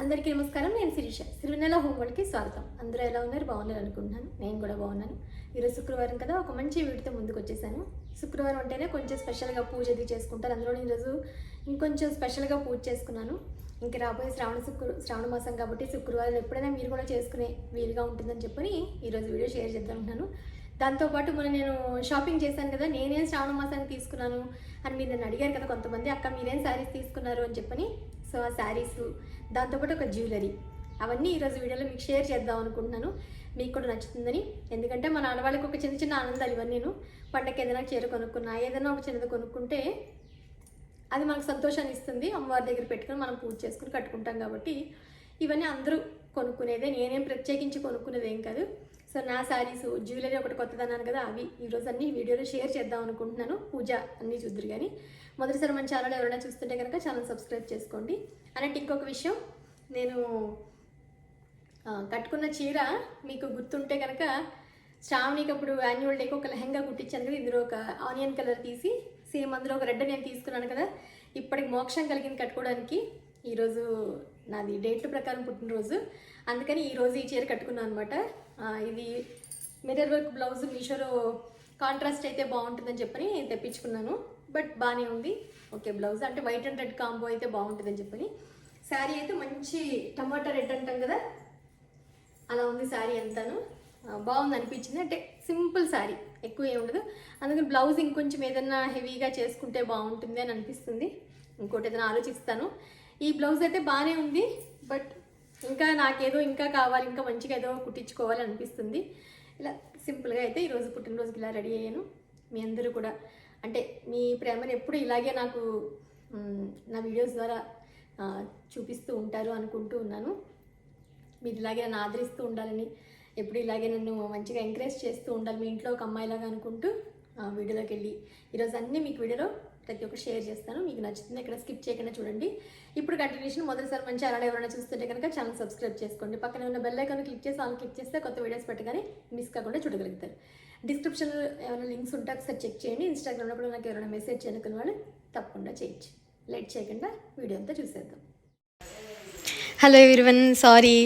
అందరికీ నమస్కారం నేను శిరీష. సిరివెన్నెల హోమ్ వరల్డ్కి స్వాగతం. అందరూ ఎలా ఉన్నారు? బాగున్నారు అనుకుంటున్నాను. నేను కూడా బాగున్నాను. ఈరోజు శుక్రవారం కదా ఒక మంచి వీడితో ముందుకు వచ్చేసాను. శుక్రవారం అంటేనే కొంచెం స్పెషల్గా పూజ అది చేసుకుంటారు. అందులో ఈరోజు ఇంకొంచెం స్పెషల్గా పూజ చేసుకున్నాను. ఇంక రాబోయే శ్రావణ శుక్ర శ్రావణ మాసం కాబట్టి శుక్రవారం ఎప్పుడైనా మీరు కూడా చేసుకునే వీలుగా ఉంటుందని చెప్పని ఈరోజు వీడియో షేర్ చేద్దాం దాంతోపాటు మొన్న నేను షాపింగ్ చేశాను కదా నేనేం శ్రావణ మాసానికి తీసుకున్నాను అని మీరు నన్ను అడిగారు కదా కొంతమంది అక్క మీరేం శారీస్ తీసుకున్నారు? అని చెప్పని. సో ఆ శారీస్ దాంతోపాటు ఒక జ్యువెలరీ అవన్నీ ఈరోజు వీడియోలో మీకు షేర్ చేద్దాం అనుకుంటున్నాను. మీకు కూడా నచ్చుతుందని. ఎందుకంటే మన ఆడవాళ్ళకి ఒక చిన్న చిన్న ఆనందాలు ఇవన్నీ. నేను పండగకి ఏదైనా చీర కొనుక్కున్నా ఏదైనా ఒక చిన్నది కొనుక్కుంటే అది మనకు సంతోషాన్ని ఇస్తుంది. అమ్మవారి దగ్గర పెట్టుకొని మనం పూజ చేసుకుని కట్టుకుంటాం కాబట్టి ఇవన్నీ అందరూ కొనుక్కునేదే. నేనేం ప్రత్యేకించి కొనుక్కునేది ఏం కాదు. సో నా శారీస్ జ్యువెలరీ ఒకటి కొత్తది అన్నాను కదా అవి ఈరోజు అన్ని వీడియోలో షేర్ చేద్దాం అనుకుంటున్నాను. పూజ అన్నీ చూద్దరు కానీ మొదటిసారి మన ఛానల్ ఎవరైనా చూస్తుంటే కనుక ఛానల్ సబ్స్క్రైబ్ చేసుకోండి. అన్నట్టు ఇంకొక విషయం నేను కట్టుకున్న చీర మీకు గుర్తుంటే కనుక శ్రావణికి అప్పుడు యాన్యువల్ డేకి ఒక లెహంగా కుట్టించాను కదా ఇందులో ఒక ఆనియన్ కలర్ తీసి సేమ్ అందులో ఒక రెడ్ నేను తీసుకున్నాను కదా. ఇప్పటికి మోక్షం కలిగింది కట్టుకోవడానికి. ఈరోజు నాది డేట్ ప్రకారం పుట్టినరోజు. అందుకని ఈరోజు ఈ చీర కట్టుకున్నాను అనమాట ఇది మిర్రర్ వర్క్ బ్లౌజ్ మీషోలో కాంట్రాస్ట్ అయితే బాగుంటుందని చెప్పని తెప్పించుకున్నాను. బట్ బాగానే ఉంది. ఓకే బ్లౌజ్ అంటే వైట్ అండ్ రెడ్ కాంబో అయితే బాగుంటుందని చెప్పని. శారీ అయితే మంచి టమాటా రెడ్ అంటాం కదా? అలా ఉంది శారీ అంతాను. బాగుంది అనిపించింది. అంటే సింపుల్ శారీ ఎక్కువ ఏమి ఉండదు. అందుకని బ్లౌజ్ ఇంకొంచెం ఏదైనా హెవీగా చేసుకుంటే బాగుంటుంది అని అనిపిస్తుంది. ఇంకోటి ఏదైనా ఆలోచిస్తాను. ఈ బ్లౌజ్ అయితే బాగానే ఉంది బట్ ఇంకా నాకేదో ఇంకా కావాలి ఇంకా మంచిగా ఏదో కుట్టించుకోవాలి అనిపిస్తుంది. ఇలా సింపుల్గా అయితే ఈరోజు పుట్టినరోజుకి ఇలా రెడీ అయ్యాను. మీ అందరూ కూడా అంటే మీ ప్రేమను ఎప్పుడు ఇలాగే నాకు నా వీడియోస్ ద్వారా చూపిస్తూ ఉంటారు అనుకుంటూ ఉన్నాను. మీరు ఇలాగే నన్ను ఆదరిస్తూ ఉండాలని ఎప్పుడు ఇలాగే నన్ను మంచిగా ఎంకరేజ్ చేస్తూ ఉండాలి మీ ఇంట్లో ఒక అమ్మాయిలాగా అనుకుంటూ వీడియోలోకి వెళ్ళి. ఈరోజు అన్నీ మీకు వీడియోలో ప్రతి ఒక్కటి షేర్ చేస్తాను. మీకు నచ్చుతుంది ఇక్కడ స్కిప్ చేయకుండా చూడండి. ఇప్పుడు కంటిన్యూషన్ మొదటిసారి మంచి అలా ఎవరైనా చూస్తుంటే కనుక ఛానల్ సబ్స్క్రైబ్ చేసుకోండి. పక్కన ఉన్న బెల్ ఐకాన్ క్లిక్ చేసి ఆన్ క్లిక్ చేస్తే కొత్త వీడియోస్ పెట్టగానే మిస్ కాకుండా చూడగలుగుతారు. డిస్క్రిప్షన్లో ఏమైనా లింక్స్ ఉంటే ఒకసారి చెక్ చేయండి. ఇన్స్టాగ్రామ్లో కూడా నాకు ఎవరైనా మెసేజ్ చేయనుకున్న వాళ్ళు తప్పకుండా చేయొచ్చు. లేట్ చేయకుండా వీడియో అంతా చూసేద్దాం. హలో ఎవరివన్ సారీ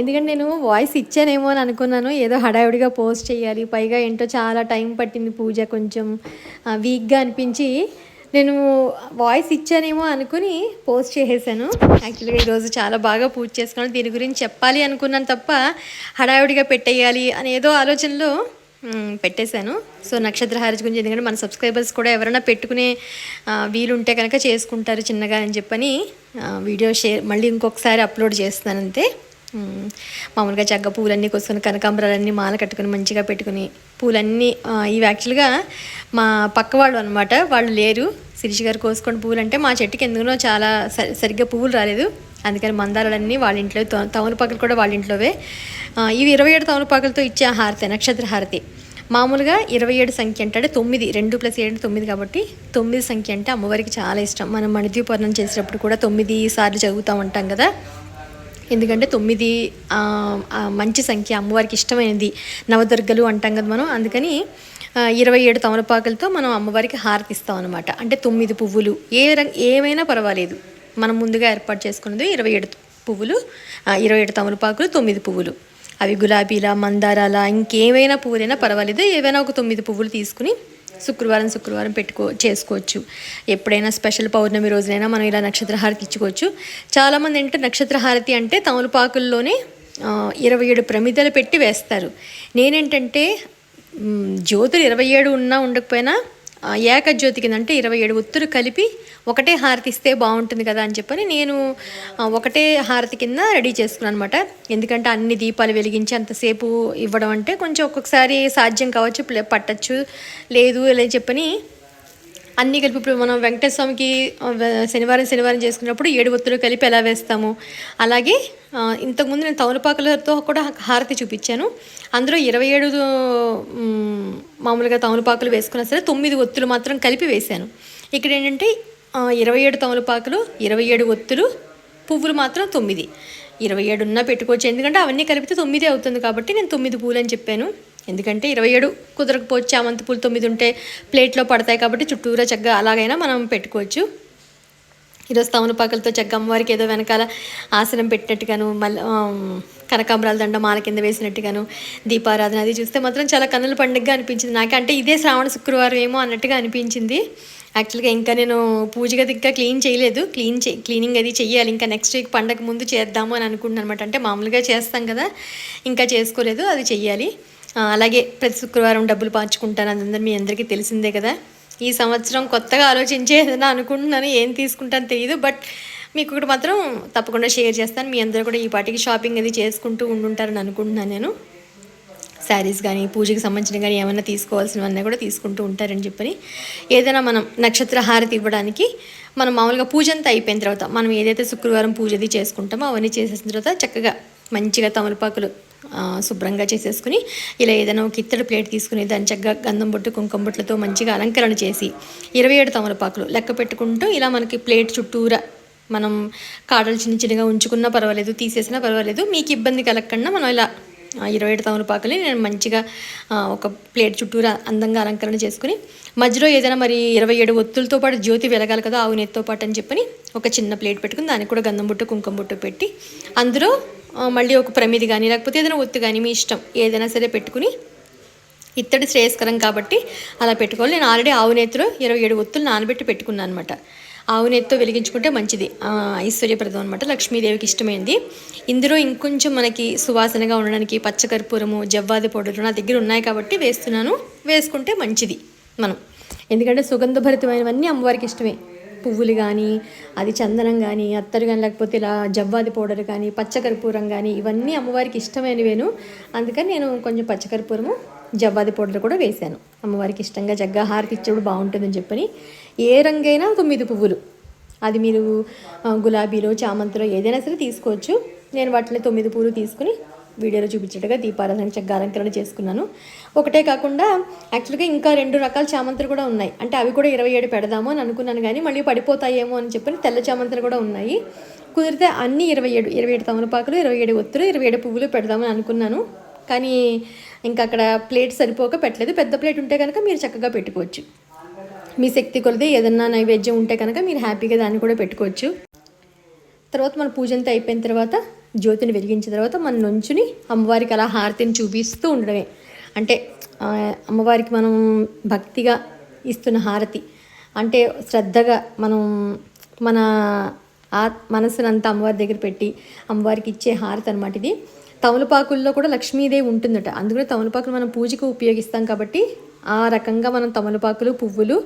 ఎందుకంటే నేను వాయిస్ ఇచ్చానేమో అని అనుకున్నాను. ఏదో హడావిడిగా పోస్ట్ చేయాలి. పైగా ఏంటో చాలా టైం పట్టింది పూజ కొంచెం వీక్గా అనిపించి నేను వాయిస్ ఇచ్చానేమో అనుకుని పోస్ట్ చేసేసాను. యాక్చువల్గా ఈరోజు చాలా బాగా పూజ చేసుకున్నాను. దీని గురించి చెప్పాలి అనుకున్నాను తప్ప హడావిడిగా పెట్టేయాలి అని ఏదో ఆలోచనలో పెట్టేశాను. సో నక్షత్ర హారతి గురించి ఎందుకంటే మన సబ్స్క్రైబర్స్ కూడా ఎవరైనా పెట్టుకునే వీలుంటే కనుక చేసుకుంటారు చిన్నగా అని చెప్పని వీడియో షేర్ మళ్ళీ ఇంకొకసారి అప్లోడ్ చేస్తాను అంతే మామూలుగా జగ్గ పూలన్నీ కోసుకొని కనకాంబరాలన్నీ మాల కట్టుకొని మంచిగా పెట్టుకుని పూలన్నీ ఇవి యాక్చువల్గా మా పక్క వాళ్ళు అనమాట వాళ్ళు లేరు. శిరీష్ గారు కోసుకొని పూలు అంటే మా చెట్టుకి ఎందుకునో చాలా సరి సరిగ్గా పువ్వులు రాలేదు. అందుకని మందారాలన్నీ వాళ్ళ ఇంట్లో త- తమలపాకులు కూడా వాళ్ళ ఇంట్లోవే. ఇవి ఇరవై ఏడు తమలపాకులతో ఇచ్చే హారతి నక్షత్ర హారతి. మామూలుగా ఇరవై ఏడు సంఖ్య అంటే అంటే తొమ్మిది రెండు ప్లస్ ఏడు తొమ్మిది కాబట్టి తొమ్మిది సంఖ్య అంటే అమ్మవారికి చాలా ఇష్టం. మనం మణిద్వీపర్ణం చేసేటప్పుడు కూడా తొమ్మిది సార్లు చదువుతూ ఉంటాం కదా. ఎందుకంటే తొమ్మిది మంచి సంఖ్య అమ్మవారికి ఇష్టమైనది నవదుర్గలు అంటాం కదా మనం. అందుకని ఇరవై ఏడు తమలపాకులతో మనం అమ్మవారికి హారతి ఇస్తాం అనమాట అంటే తొమ్మిది పువ్వులు. ఏ రంగ్ ఏమైనా పర్వాలేదు. మనం ముందుగా ఏర్పాటు చేసుకున్నది ఇరవై ఏడు పువ్వులు ఇరవై ఏడు తమలపాకులు తొమ్మిది పువ్వులు. అవి గులాబీల మందారాల ఇంకేమైనా పువ్వులైనా పర్వాలేదు. ఏవైనా ఒక తొమ్మిది పువ్వులు తీసుకుని శుక్రవారం శుక్రవారం పెట్టుకో చేసుకోవచ్చు. ఎప్పుడైనా స్పెషల్ పౌర్ణమి రోజునైనా మనం ఇలా నక్షత్ర హారతి ఇచ్చుకోవచ్చు. చాలామంది ఏంటంటే నక్షత్ర హారతి అంటే తమలపాకుల్లోనే ఇరవై ఏడు ప్రమిదలు పెట్టి వేస్తారు. నేనేంటంటే జ్యోతులు ఇరవై ఏడు ఉన్నా ఉండకపోయినా ఆ, ఏకజ్యోతి కింద అంటే ఇరవై ఏడు ఒత్తులు కలిపి ఒకటే హారతి ఇస్తే బాగుంటుంది కదా అని చెప్పని నేను ఒకటే హారతి కింద రెడీ చేసుకున్నాను అనమాట ఎందుకంటే అన్ని దీపాలు వెలిగించి అంతసేపు ఇవ్వడం అంటే కొంచెం ఒక్కొక్కసారి సాధ్యం కావచ్చు పట్టచ్చు లేదు ఇలా చెప్పని అన్నీ కలిపి ఇప్పుడు మనం వెంకటేశ్వర స్వామికి శనివారం శనివారం చేసుకున్నప్పుడు ఏడు ఒత్తులు కలిపి ఎలా వేస్తాము? అలాగే ఇంతకుముందు నేను తమలపాకులతో కూడా హారతి చూపించాను. అందులో ఇరవై ఏడు మామూలుగా తమలపాకులు వేసుకున్నా సరే తొమ్మిది ఒత్తులు మాత్రం కలిపి వేశాను. ఇక్కడ ఏంటంటే ఇరవై ఏడు తమలపాకులు ఇరవై ఏడు ఒత్తులు పువ్వులు మాత్రం తొమ్మిది. ఇరవై ఏడు ఉన్నా పెట్టుకోవచ్చు. ఎందుకంటే అవన్నీ కలిపితే తొమ్మిది అవుతుంది కాబట్టి నేను తొమ్మిది పూలు అని చెప్పాను. ఎందుకంటే ఇరవై ఏడు కుదరకపోవచ్చు. చామంతి పూలు తొమ్మిది ఉంటే ప్లేట్లో పడతాయి కాబట్టి చుట్టూరా చక్కగా అలాగైనా మనం పెట్టుకోవచ్చు. ఈరోజు తమలపాకులతో చక్కగా అమ్మవారికి ఏదో వెనకాల ఆసనం పెట్టినట్టుగాను మళ్ళీ కనకాంబరాల దండ మాల కింద వేసినట్టుగాను దీపారాధన అది చూస్తే మాత్రం చాలా కన్నుల పండుగగా అనిపించింది. నాకు అంటే ఇదే శ్రావణ శుక్రవారం ఏమో అన్నట్టుగా అనిపించింది. యాక్చువల్గా ఇంకా నేను పూజ గది ఇంకా క్లీన్ చేయలేదు. క్లీన్ చే క్లీనింగ్ అది చెయ్యాలి. ఇంకా నెక్స్ట్ వీక్ పండగ ముందు చేద్దాము అని అనుకుంటున్నాను అనమాట అంటే మామూలుగా చేస్తాం కదా ఇంకా చేసుకోలేదు. అది చెయ్యాలి. అలాగే ప్రతి శుక్రవారం డబ్బులు పాచుకుంటాను. అందరూ మీ అందరికీ తెలిసిందే కదా. ఈ సంవత్సరం కొత్తగా ఆలోచించే ఏదైనా అనుకుంటున్నాను. ఏం తీసుకుంటాను తెలియదు బట్ మీకు ఒకటి మాత్రం తప్పకుండా షేర్ చేస్తాను. మీ అందరూ కూడా ఈ పాటికి షాపింగ్ అది చేసుకుంటూ ఉండుంటారని అనుకుంటున్నాను నేను. శారీస్ కానీ పూజకి సంబంధించిన కానీ ఏమైనా తీసుకోవాల్సినవన్నీ కూడా తీసుకుంటూ ఉంటారని చెప్పని ఏదైనా మనం నక్షత్ర హారతి ఇవ్వడానికి మనం మామూలుగా పూజ అంతా అయిపోయిన తర్వాత మనం ఏదైతే శుక్రవారం పూజ అది చేసుకుంటామో అవన్నీ చేసేసిన తర్వాత చక్కగా మంచిగా తమలపాకులు శుభ్రంగా చేసేసుకుని ఇలా ఏదైనా ఒక ఇత్తడి ప్లేట్ తీసుకుని దాన్ని చక్కగా గంధం బొట్టు కుంకుమ బొట్లతో మంచిగా అలంకరణ చేసి ఇరవై ఏడు తమలపాకులు లెక్క పెట్టుకుంటూ ఇలా మనకి ప్లేట్ చుట్టూరా మనం కాడలు చిన్న చిన్నగా ఉంచుకున్నా పర్వాలేదు తీసేసినా పర్వాలేదు మీకు ఇబ్బంది కలగకుండా మనం ఇలా ఇరవై ఏడు తమలపాకుని నేను మంచిగా ఒక ప్లేట్ చుట్టూరా అందంగా అలంకరణ చేసుకుని మధ్యలో ఏదైనా మరి ఇరవై ఏడు ఒత్తులతో పాటు జ్యోతి వెలగాలి కదా ఆవు నెత్తితో పాటు అని చెప్పని ఒక చిన్న ప్లేట్ పెట్టుకుని దానికి కూడా గంధం బుట్ట కుంకుమ బొట్టు పెట్టి అందులో మళ్ళీ ఒక ప్రమిది కానీ లేకపోతే ఏదైనా ఒత్తు కానీ మీ ఇష్టం ఏదైనా సరే పెట్టుకుని ఇత్తడి శ్రేయస్కరం కాబట్టి అలా పెట్టుకోవాలి. నేను ఆల్రెడీ ఆవు నేతిలో ఇరవై ఏడు ఒత్తులు నానబెట్టి పెట్టుకున్నాను అనమాట ఆవు నేతితో వెలిగించుకుంటే మంచిది. ఐశ్వర్యప్రదం అనమాట లక్ష్మీదేవికి ఇష్టమైంది. ఇందులో ఇంకొంచెం మనకి సువాసనగా ఉండడానికి పచ్చకర్పూరము జవ్వాది పౌడర్లు నా దగ్గర ఉన్నాయి కాబట్టి వేస్తున్నాను. వేసుకుంటే మంచిది మనం. ఎందుకంటే సుగంధభరితమైనవన్నీ అమ్మవారికి ఇష్టమే. పువ్వులు కానీ అది చందనం కానీ అత్తరు కానీ లేకపోతే ఇలా జవ్వాది పౌడర్ కానీ పచ్చకర్పూరం కానీ ఇవన్నీ అమ్మవారికి ఇష్టమైనవేను. అందుకని నేను కొంచెం పచ్చకర్పూరము జవ్వాది పౌడర్ కూడా వేశాను. అమ్మవారికి ఇష్టంగా జగ్గా హారతి ఇచ్చేప్పుడు బాగుంటుందని చెప్పని ఏ రంగైనా తొమ్మిది పువ్వులు. అది మీరు గులాబీలో చామంతిలో ఏదైనా సరే తీసుకోవచ్చు. నేను వాటిలో తొమ్మిది పూలు తీసుకుని వీడియోలో చూపించేట్టుగా దీపారాధన చక్కగా అలంకరణ చేసుకున్నాను. ఒకటే కాకుండా యాక్చువల్గా ఇంకా రెండు రకాల చామంతులు కూడా ఉన్నాయి. అంటే అవి కూడా ఇరవై ఏడు పెడదాము అని అనుకున్నాను కానీ మళ్ళీ పడిపోతాయేమో అని చెప్పని తెల్ల చామంతులు కూడా ఉన్నాయి. కుదిరితే అన్ని ఇరవై ఏడు ఇరవై ఏడు తమలపాకులు ఇరవై ఏడు ఒత్తులు ఇరవై ఏడు పువ్వులు పెడదామని అనుకున్నాను. కానీ ఇంకా అక్కడ ప్లేట్ సరిపోక పెట్టలేదు. పెద్ద ప్లేట్ ఉంటే కనుక మీరు చక్కగా పెట్టుకోవచ్చు. మీ శక్తి కొలది ఏదన్నా నైవేద్యం ఉంటే కనుక మీరు హ్యాపీగా దాన్ని కూడా పెట్టుకోవచ్చు. తర్వాత మన పూజ అంతా అయిపోయిన తర్వాత జ్యోతిని వెలిగించిన తర్వాత మనం నుంచుని అమ్మవారికి అలా హారతిని చూపిస్తూ ఉండడమే. అంటే అమ్మవారికి మనం భక్తిగా ఇస్తున్న హారతి. అంటే శ్రద్ధగా మనం మన ఆ మనసునంతా అమ్మవారి దగ్గర పెట్టి అమ్మవారికి ఇచ్చే హారతి అనమాట ఇది. తమలపాకుల్లో కూడా లక్ష్మీదేవి ఉంటుందట. అందుకనే తమలపాకులు మనం పూజకు ఉపయోగిస్తాం కాబట్టి ఆ రకంగా మనం తమలపాకులు పువ్వులు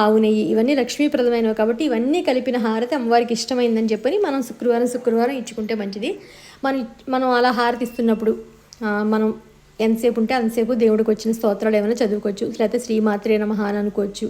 ఆవు నెయ్యి ఇవన్నీ లక్ష్మీప్రదమైనవి కాబట్టి ఇవన్నీ కలిపిన హారతి అమ్మవారికి ఇష్టమైందని చెప్పని మనం శుక్రవారం శుక్రవారం ఇచ్చుకుంటే మంచిది. మనం మనం అలా హారతి ఇస్తున్నప్పుడు మనం ఎంతసేపు ఉంటే అంతసేపు దేవుడికి వచ్చిన స్తోత్రాలు ఏమైనా చదువుకోవచ్చు. లేకపోతే శ్రీమాత్రే నమః అని అనుకోవచ్చు.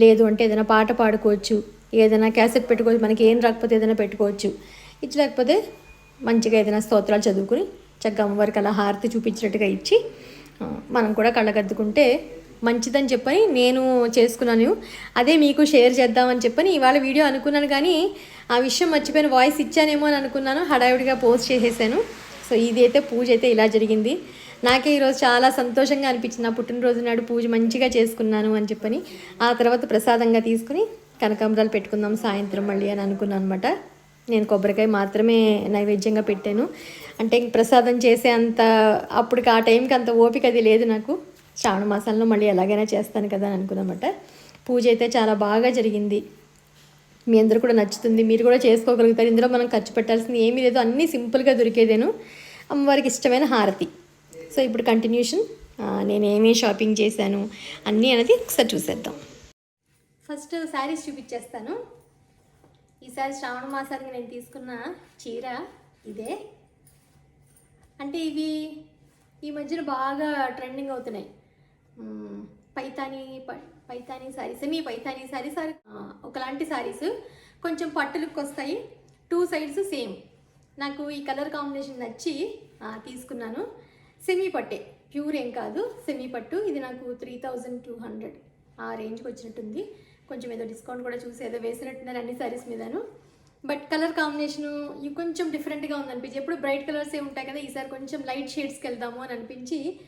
లేదు అంటే ఏదైనా పాట పాడుకోవచ్చు. ఏదైనా క్యాసెట్ పెట్టుకోవచ్చు. మనకి ఏం రాకపోతే ఏదైనా పెట్టుకోవచ్చు. ఇచ్చి లేకపోతే మంచిగా ఏదైనా స్తోత్రాలు చదువుకుని చక్కగా అమ్మవారికి అలా హారతి చూపించినట్టుగా ఇచ్చి మనం కూడా కళ్ళగద్దుకుంటే మంచిదని చెప్పని నేను చేసుకున్నాను. అదే మీకు షేర్ చేద్దామని చెప్పని ఇవాళ వీడియో అనుకున్నాను కానీ ఆ విషయం మర్చిపోయిన వాయిస్ ఇచ్చానేమో అని అనుకున్నాను. హడావిడిగా పోస్ట్ చేసేసాను. సో ఇది అయితే పూజ అయితే ఇలా జరిగింది. నాకే ఈరోజు చాలా సంతోషంగా అనిపించింది. నా పుట్టినరోజు నాడు పూజ మంచిగా చేసుకున్నాను అని చెప్పని ఆ తర్వాత ప్రసాదంగా తీసుకుని కనకాంబరాలు పెట్టుకుందాం సాయంత్రం మళ్ళీ అని అనుకున్నాను అనమాట నేను కొబ్బరికాయ మాత్రమే నైవేద్యంగా పెట్టాను. అంటే ఇంక ప్రసాదం చేసే అంత అప్పటికి ఆ టైంకి అంత ఓపిక అది లేదు నాకు. శ్రావణ మాసంలో మళ్ళీ ఎలాగైనా చేస్తాను కదా అని అనుకున్నమాట. పూజ అయితే చాలా బాగా జరిగింది. మీ అందరూ కూడా నచ్చుతుంది. మీరు కూడా చేసుకోగలుగుతారు. ఇందులో మనం ఖర్చు పెట్టాల్సింది ఏమీ లేదు. అన్నీ సింపుల్గా దొరికేదేను. అమ్మవారికి ఇష్టమైన హారతి. సో ఇప్పుడు కంటిన్యూషన్. నేను ఏమేమి షాపింగ్ చేశాను అన్నీ అనేది ఒకసారి చూసేద్దాం. ఫస్ట్ శారీస్ చూపించేస్తాను. ఈసారి శ్రావణ మాసానికి నేను తీసుకున్న చీర ఇదే. అంటే ఇవి ఈ మధ్యన బాగా ట్రెండింగ్ అవుతున్నాయి. పైతానీ ప- పైతానీ శారీ సెమీ పైతానీ శారీ ఒకలాంటి శారీస్ కొంచెం పట్టులకు వస్తాయి. Two sides same. నాకు ఈ కలర్ కాంబినేషన్ నచ్చి తీసుకున్నాను. సెమీ పట్టే. ప్యూర్ ఏం కాదు. సెమీ పట్టు. ఇది నాకు త్రీ థౌజండ్ టూ హండ్రెడ్. ఆ రేంజ్కి వచ్చినట్టుంది. కొంచెం ఏదో డిస్కౌంట్ కూడా చూసి ఏదో వేసినట్టున్నారు అన్ని శారీస్ మీదను. బట్ కలర్ కాంబినేషన్ ఇవి కొంచెం డిఫరెంట్గా ఉందనిపించి ఎప్పుడు బ్రైట్ కలర్సే ఉంటాయి కదా ఈసారి కొంచెం లైట్ షేడ్స్కి వెళ్దాము అని అనిపించి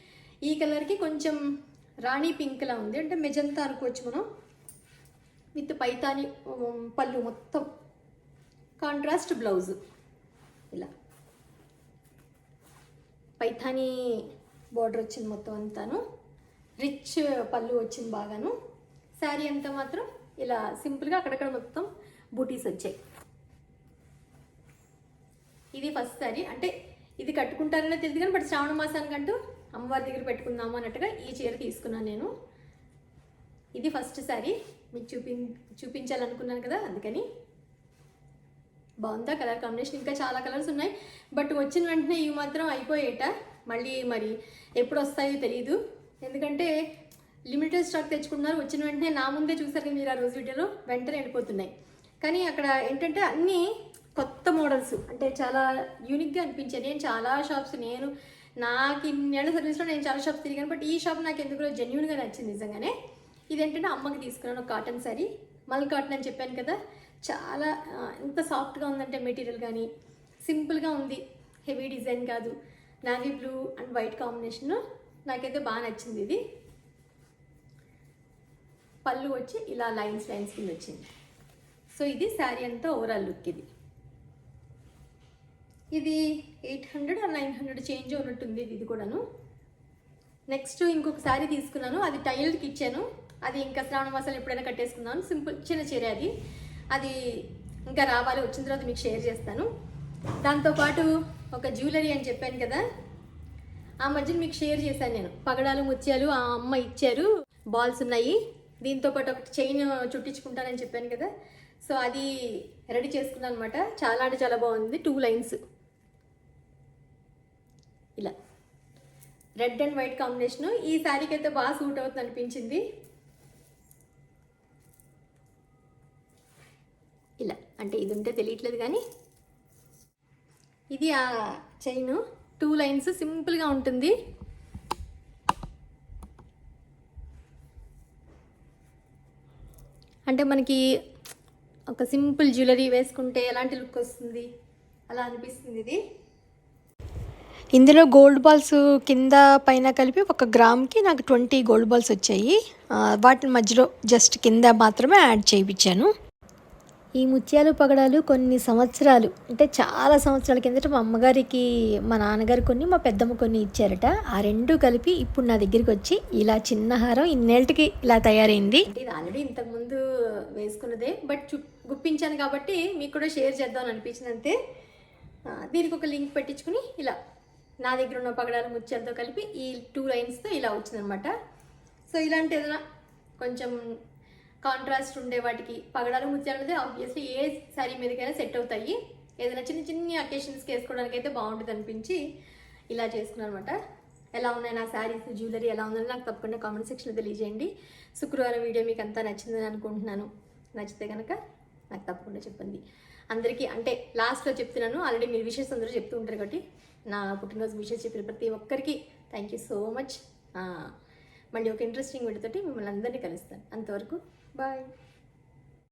ఈ కలర్కి కొంచెం రాణి పింక్లా ఉంది. అంటే మెజంతా అనుకోవచ్చు మనం విత్ పైతాని పళ్ళు మొత్తం. Contrast blouse. ఇలా. పైథానీ బార్డర్ వచ్చింది మొత్తం అంతాను. రిచ్ పళ్ళు వచ్చింది బాగాను. శారీ అంతా మాత్రం ఇలా సింపుల్గా అక్కడక్కడ మొత్తం బూటీస్ వచ్చాయి. ఇది ఫస్ట్ సారీ. అంటే ఇది కట్టుకుంటారనే తెలియదు కానీ బట్ శ్రావణ మాసానికంటూ అమ్మవారి దగ్గర పెట్టుకుందాము అన్నట్టుగా ఈ చీర తీసుకున్నాను నేను. ఇది ఫస్ట్ సారీ. మీకు చూపి చూపించాలనుకున్నాను కదా అందుకని. బాగుందా కలర్ కాంబినేషన్? ఇంకా చాలా కలర్స్ ఉన్నాయి. బట్ వచ్చిన వెంటనే ఇవి మాత్రం అయిపోయేట. మళ్ళీ మరి ఎప్పుడు వస్తాయో తెలియదు ఎందుకంటే లిమిటెడ్ స్టాక్ తెచ్చుకున్నారు వచ్చిన వెంటనే నా ముందే చూసారు కదా మీరు ఆ రోజు వీడియోలో. వెంటనే వెళ్ళిపోతున్నాయి. కానీ అక్కడ ఏంటంటే అన్నీ కొత్త మోడల్స్. అంటే చాలా యూనిక్గా అనిపించాయి నేను చాలా షాప్స్ నేను నాకు ఇన్నేళ్ళ సర్వీస్లో నేను చాలా షాప్స్ తిరిగాను బట్ ఈ షాప్ నాకు ఎందుకు జెన్యున్గా నచ్చింది నిజంగానే. ఇదేంటంటే అమ్మకి తీసుకున్నాను ఒక కాటన్ శారీ మల్ కాటన్ అని చెప్పాను కదా. చాలా ఎంత సాఫ్ట్గా ఉందంటే మెటీరియల్ కానీ సింపుల్గా ఉంది. హెవీ డిజైన్ కాదు. Navy blue and white combination నాకైతే బాగా నచ్చింది ఇది. పళ్ళు వచ్చి ఇలా లైన్స్ లైన్స్ కింద వచ్చింది. సో ఇది శారీ అంతా ఓవరాల్ లుక్ ఇది. ఇది eight hundred or nine hundred change ఉన్నట్టుంది ఇది కూడాను. నెక్స్ట్ ఇంకొక తీసుకున్నాను. అది టైల్డ్కి ఇచ్చాను. అది ఇంకా శ్రావణ మాసాలు ఎప్పుడైనా కట్టేసుకున్నాను సింపుల్ చిన్న చీర అది. అది ఇంకా రావాలి వచ్చిన తర్వాత మీకు షేర్ చేస్తాను. దాంతోపాటు ఒక జ్యువెలరీ అని చెప్పాను కదా. ఆ మధ్యన మీకు షేర్ చేశాను నేను. పగడాలు ముత్యాలు ఆ అమ్మ ఇచ్చారు. బాల్స్ ఉన్నాయి. దీంతో పాటు ఒకటి చైన్ చుట్టించుకుంటానని చెప్పాను కదా. సో అది రెడీ చేసుకున్నాను అనమాట చాలా అంటే చాలా బాగుంది. టూ లైన్స్ ఇలా. రెడ్ అండ్ వైట్ కాంబినేషన్ ఈ శారీకి అయితే బాగా సూట్ అవుతుంది అనిపించింది. ఇలా. అంటే ఇది ఉంటే తెలియట్లేదు కానీ. ఇది ఆ చైన్ టూ లైన్స్ సింపుల్గా ఉంటుంది. అంటే మనకి ఒక సింపుల్ జ్యువెలరీ వేసుకుంటే ఎలాంటి లుక్ వస్తుంది? అలా అనిపిస్తుంది ఇది. ఇందులో గోల్డ్ బాల్స్ కింద పైన కలిపి ఒక గ్రామ్కి నాకు ట్వంటీ గోల్డ్ బాల్స్ వచ్చాయి. వాటి మధ్యలో జస్ట్ కింద మాత్రమే యాడ్ చేయించాను. ఈ ముత్యాలు పగడాలు కొన్ని సంవత్సరాలు అంటే చాలా సంవత్సరాల కిందట మా అమ్మగారికి మా నాన్నగారు కొన్ని మా పెద్దమ్మ కొన్ని ఇచ్చారట. ఆ రెండు కలిపి ఇప్పుడు నా దగ్గరికి వచ్చి ఇలా చిన్న హారం ఇన్నేళ్ళకి ఇలా తయారైంది. అంటే ఇది ఆల్రెడీ ఇంతకుముందు వేసుకున్నదే బట్ చు గుప్పించాను కాబట్టి మీకు కూడా షేర్ చేద్దాం అనిపించింది అంతే. ఆ, దీనికి ఒక లింక్ పెట్టించుకుని ఇలా నా దగ్గర ఉన్న పగడాల ముత్యాలతో కలిపి ఈ టూ లైన్స్తో ఇలా వచ్చిందనమాట సో ఇలాంటి ఏదైనా కొంచెం కాంట్రాస్ట్ ఉండే వాటికి పగడాలు ముత్యాలు అనేది ఆబ్వియస్లీ ఏ శారీ మీదకైనా సెట్ అవుతాయి. ఏదైనా చిన్న చిన్న అకేషన్స్కి వేసుకోవడానికి అయితే బాగుంటుంది అనిపించి ఇలా చేసుకున్నాను అనమాట ఎలా ఉన్నాయి నా శారీస్ జ్యువెలరీ ఎలా ఉందని నాకు తప్పకుండా కామెంట్ సెక్షన్లో తెలియజేయండి. శుక్రవారం వీడియో మీకు అంతా నచ్చిందని అనుకుంటున్నాను. నచ్చితే కనుక నాకు తప్పకుండా చెప్పండి. అందరికీ అంటే లాస్ట్లో చెప్తున్నాను. ఆల్రెడీ మీరు విషయస్ అందరూ చెప్తూ ఉంటారు కాబట్టి నా పుట్టినరోజు విషెస్ చెప్పిన ప్రతి ఒక్కరికి థ్యాంక్ యూ సో మచ్ మళ్ళీ ఒక ఇంట్రెస్టింగ్ వీడియోతోటి మిమ్మల్ని అందరినీ కలుస్తాను. అంతవరకు బాయ్